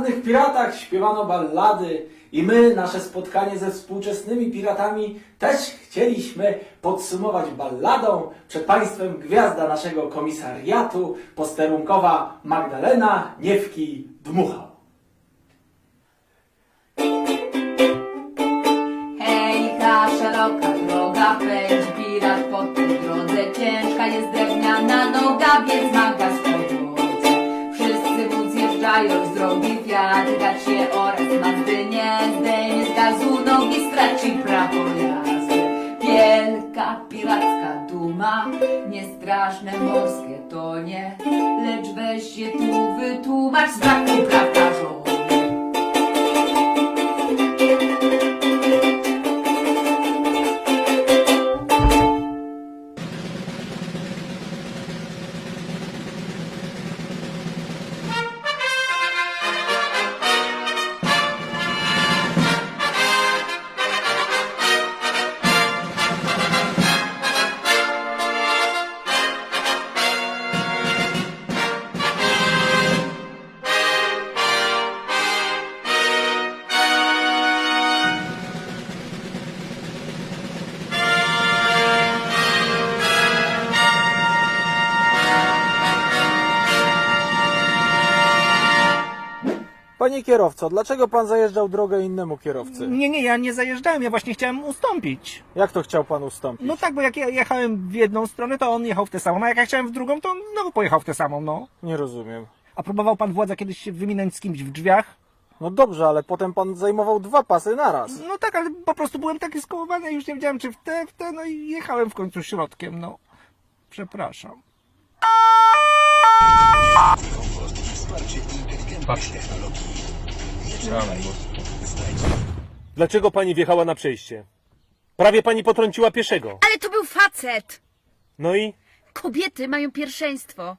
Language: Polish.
starych piratach śpiewano ballady i my nasze spotkanie ze współczesnymi piratami też chcieliśmy podsumować balladą. Przed Państwem gwiazda naszego komisariatu, posterunkowa Magdalena Niewki Dmuchał. Hejka, szeroka droga, pędź pirat po tej drodze. Ciężka jest drewniana noga, więc maga z drogi, wiatr gać się oraz mazdy nie zdejmie z gazu nogi, straci prawo jazdy. Wielka piracka duma, niestraszne morskie to nie, lecz weź się tu wytłumacz z braku Panie kierowco, dlaczego pan zajeżdżał drogę innemu kierowcy? Nie, nie, ja nie zajeżdżałem, ja właśnie chciałem ustąpić. Jak to chciał pan ustąpić? No tak, bo jak ja jechałem w jedną stronę, to on jechał w tę samą, a jak ja chciałem w drugą, to on znowu pojechał w tę samą, no. Nie rozumiem. A próbował pan władza kiedyś się wyminąć z kimś w drzwiach? No dobrze, ale potem pan zajmował dwa pasy naraz. No tak, ale po prostu byłem taki skołowany, już nie wiedziałem czy w te, w te, no i jechałem w końcu środkiem, no. Przepraszam. Dlaczego pani wjechała na przejście? Prawie pani potrąciła pieszego. Ale to był facet! No i? Kobiety mają pierwszeństwo.